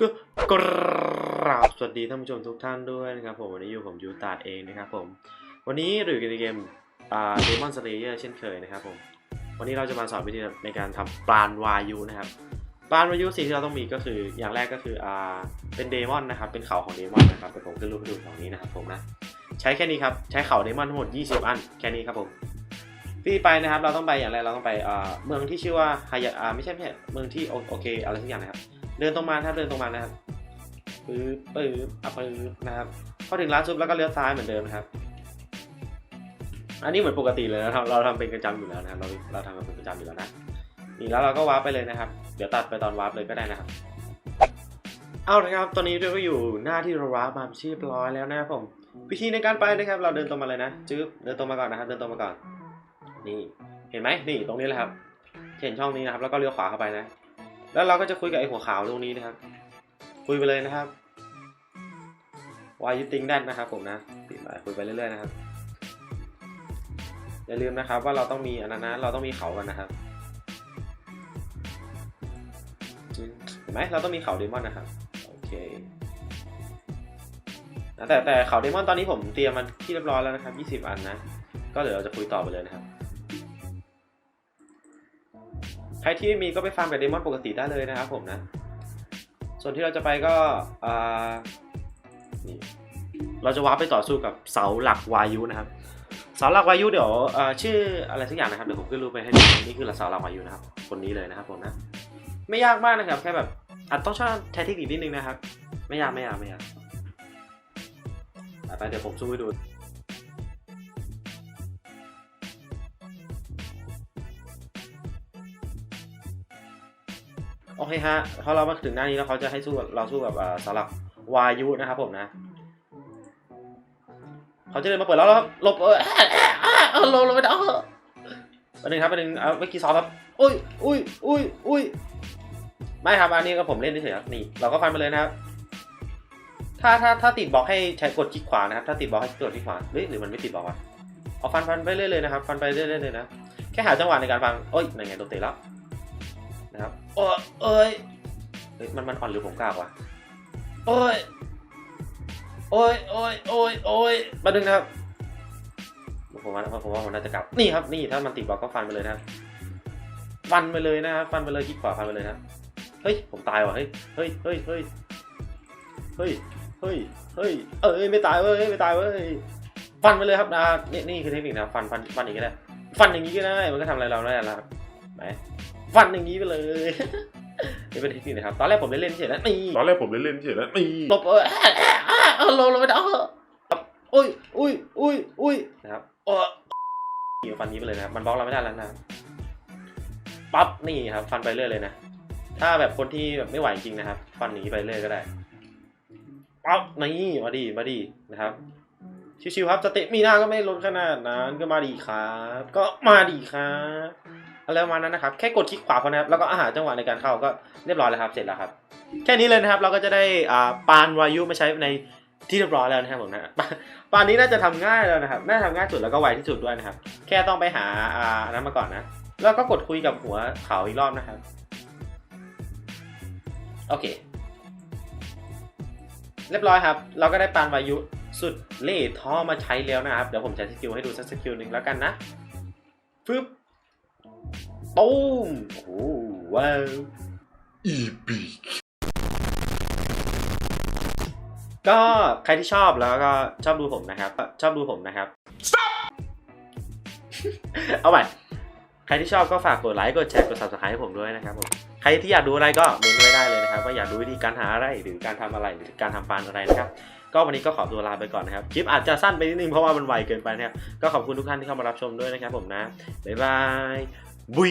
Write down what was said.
ก็กราบสวัสดีท่านผู้ชมทุกท่านด้วยนะครับผมวันนี้อยู่ผมยูตาเองนะครับผมวันนี้หรือกันในเกมอ่าเดมอนสเลเยอร์เช่นเคยนะครับผมวันนี้เราจะมาสอนวิธีในการทำปราณวายุนะครับปราณวายุสิ่งที่เราต้องมีก็คืออย่างแรกก็คืออ่าเป็นเดมอนนะครับเป็นเขาของเดมอนนะครับแต่ผมขึ้นรูปให้ดูตรงนี้นะครับผมนะใช้แค่นี้ครับใช้เขาเดมอนทั้งหมด 20 อันแค่นี้ครับผมที่ไปนะครับเราต้องไปอย่างแรกเราต้องไปอ่าเมืองที่ชื่อว่าฮายาอ่าไม่ใช่ไม่ใช่เมืองที่โอโอเคอะไรสักอย่างนะครับ เดินตรงมาครับเดินตรงมานะครับปื๊บปื๊บอะปื๊บนะครับพอถึงร้านซุปแล้วก็เลี้ยวซ้ายเหมือนเดิมครับ อันนี้เหมือนปกติเลยนะเราเราทำเป็นประจำอยู่แล้วนะครับเราเราทำเป็นประจำอยู่แล้วนะนี่แล้วเราก็วาร์ปไปเลยนะครับ เดี๋ยวตัดไปตอนวาร์ปเลยก็ได้นะครับ เอาละครับ ตอนนี้เราก็อยู่หน้าที่เราวาร์ปมาเป็นที่เรียบร้อยแล้วนะครับผม วิธีในการไปนะครับ เราเดินตรงมาเลยนะจึ๊บเดินตรงมาก่อนนะครับ เดินตรงมาก่อน นี่ เห็นไหมนี่ตรงนี้แหละครับ เห็นช่องนี้นะครับ แล้วก็เลี้ยวขวาเข้าไปนะ แล้วเราก็จะคุยกับไอ้หัวขาวตรงนี้นะครับ คุยไปเลยนะครับ Why you think that นะครับผมนะปิดไปคุยไปเรื่อยๆนะครับ อย่าลืมนะครับว่าเราต้องมีอันนั้นนะเราต้องมีเขากันนะครับเห็นไหมเราต้องมีเขาเดมอนนะครับโอเคแต่แต่เขาเดมอนตอนนี้ผมเตรียมมันที่เรียบร้อยแล้วนะครับ 20 อันนะ ก็เดี๋ยวเราจะคุยต่อไปเลยนะครับ ใครที่ไม่มีก็ไปฟาร์มกับเดมอนปกติได้เลยนะครับผมนะ ส่วนที่เราจะไปก็นี่เราจะวาร์ไปต่อสู้กับเสาหลักวายุนะครับ เสาหลักวายุเดี๋ยวชื่ออะไรสักอย่างนะครับเดี๋ยวผมขึ้นรูปไปให้ดูนี่คือเสาหลักวายุนะครับ คนนี้เลยนะครับผมนะ ไม่ยากมากนะครับ แค่แบบอาจต้องชอบใช้เทคนิคนิดนึงนะครับ ไม่ยากไม่ยากไม่ยากอะไปเดี๋ยวผมซูมให้ดู โอเคฮะพอเรามาถึงหน้านี้แล้วเขาจะให้สู้เราสู้กับสำหรับวายุนะครับผมนะเขาจะเดินมาเปิดแล้วแล้วครับหลบเออเออหลบหลบไปเด้อประเด็นครับประเด็นเอาเมื่อกี้ซ้อมครับอุ้ยอุ้ยอุ้ยอุ้ยไม่ครับอันนี้ก็ผมเล่นเฉยครับนี่เราก็ฟันไปเลยนะครับ ถ้าถ้าถ้าติดบล็อกให้ใช้กดคลิกขวานะครับ ถ้าติดบล็อกให้กดคลิกขวาหรือหรือมันไม่ติดบล็อกวะเอาฟันฟันไปเรื่อยๆเลยนะครับ ฟันไปเรื่อยๆเลยนะ แค่หาจังหวะในการฟังโอ้ยนั่นไงโดนเตะแล้ว นะครับโอ้ยเอ้ยเฮ้ยมันมันอ่อนหรือผมกล้าวะโอ้ยโอ้ยโอ้ยโอ้ยโอ้ยมาดึงนะครับผมว่าผมว่าผมน่าจะกลับนี่ครับนี่ถ้ามันติดบล็อกก็ฟันไปเลยนะครับฟันไปเลยนะครับฟันไปเลยคลิกขวาฟันไปเลยนะเฮ้ยผมตายว่ะเฮ้ยเฮ้ยเฮ้ยเฮ้ยเฮ้ยเฮ้ยเฮ้ยเอ้ยไม่ตายเว้ยไม่ตายเว้ยฟันไปเลยครับนะนี่นี่คือเทคนิคนะฟันฟันฟันอย่างนี้ก็ได้ฟันอย่างนี้ก็ได้มันก็ทำอะไรเราได้แล้วครับไหน ฟันอย่างนี้ไปเลยนี่เป็นเทคนิคนะครับ ตอนแรกผมเล่นๆเฉยๆแล้วนี่ตอนแรกผมเล่นๆเฉยๆแล้วนี่หลบเออเออหลบหลบไปเด้ออุ้ยอุ้ยอุ้ยอุ้ยนะครับโอ้ยฟันนี้ไปเลยนะครับมันบล็อกเราไม่ได้แล้วนะครับปั๊บนี่ครับ ฟันไปเรื่อยเลยนะ ถ้าแบบคนที่แบบไม่ไหวจริงนะครับ ฟันหนีไปเรื่อยก็ได้ปั๊บนี่มาดีมาดีนะครับชิวๆครับสเตมีหน้าก็ไม่ลดขนาดนั้นก็มาดีครับ ก็มาดีครับ อะไรประมาณนั้นนะครับ แค่กดคลิกขวาเพอนะครับ แล้วก็อาหารจังหวะในการเข้าก็เรียบร้อยแล้วครับ เสร็จแล้วครับ แค่นี้เลยนะครับ เราก็จะได้อ่าปานวายุมาใช้ในที่เรียบร้อยแล้วนะครับผมนะปานนี้น่าจะทำง่ายแล้วนะครับ น่าจะทำง่ายสุดแล้วก็ไวที่สุดด้วยนะครับ แค่ต้องไปหาอ่านนั้นมาก่อนนะ แล้วก็กดคุยกับหัวเขาอีกรอบนะครับ โอเค เรียบร้อยครับ เราก็ได้ปานวายุสุดเล่ท่อมาใช้แล้วนะครับ เดี๋ยวผมใช้สกิลให้ดูสักสกิลหนึ่งแล้วกันนะฟึบ ตูมโอ้โหว้าวอีปีก็ใครที่ชอบแล้วก็ชอบดูผมนะครับก็ชอบดูผมนะครับเอาใหม่ใครที่ชอบก็ฝากกดไลค์กดแชร์กด subscribe ให้ผมด้วยนะครับผมใครที่อยากดูอะไรก็เมนไว้ได้เลยนะครับว่าอยากดูวิธีการหาอะไรหรือการทำอะไรหรือการทำฟานอะไรนะครับก็วันนี้ก็ขอตัวลาไปก่อนนะครับคลิปอาจจะสั้นไปนิดนึงเพราะว่ามันไวเกินไปนะครับก็ขอบคุณทุกท่านที่เข้ามารับชมด้วยนะครับผมนะบ๊ายบาย บุย